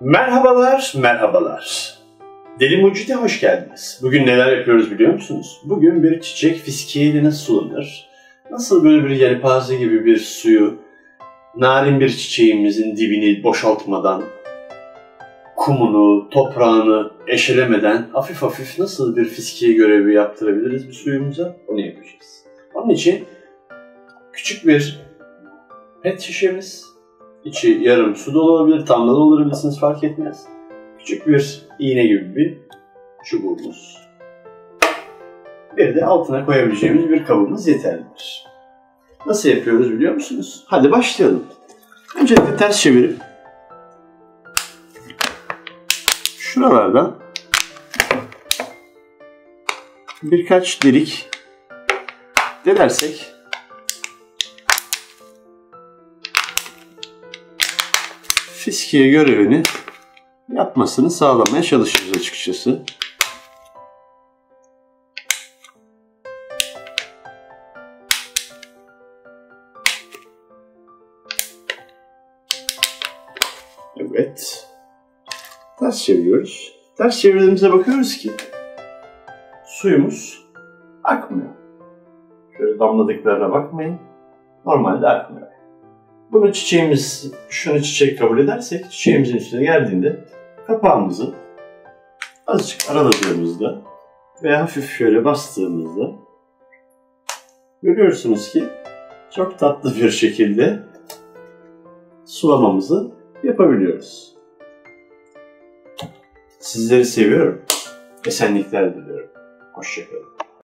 Merhabalar, merhabalar. Deli Mucit'e hoş geldiniz. Bugün neler yapıyoruz biliyor musunuz? Bugün bir çiçek fiskiyeyle nasıl sulanır? Nasıl böyle bir yelpaze gibi bir suyu narin bir çiçeğimizin dibini boşaltmadan, kumunu, toprağını eşelemeden hafif hafif nasıl bir fiskiye görevi yaptırabiliriz bir suyumuza? Onu yapacağız. Onun için küçük bir pet şişemiz, içi yarım su dolu olabilir, tam da doldurabilirsiniz fark etmez. Küçük bir iğne gibi bir çubuğumuz. Bir de altına koyabileceğimiz bir kabımız yeterlidir. Nasıl yapıyoruz biliyor musunuz? Hadi başlayalım. Öncelikle ters çevirip şuralardan birkaç delik delersek fiskiye görevini yapmasını sağlamaya çalışırız açıkçası. Evet. Ters çeviriyoruz. Ters çevirdiğimizde bakıyoruz ki suyumuz akmıyor. Şöyle damladıklarına bakmayın. Normalde akmıyor. Bunu çiçeğimiz, şunu çiçek kabul edersek çiçeğimizin üstüne geldiğinde kapağımızı azıcık araladığımızda veya hafif şöyle bastığımızda görüyorsunuz ki çok tatlı bir şekilde sulamamızı yapabiliyoruz. Sizleri seviyorum. Esenlikler diliyorum. Hoşçakalın.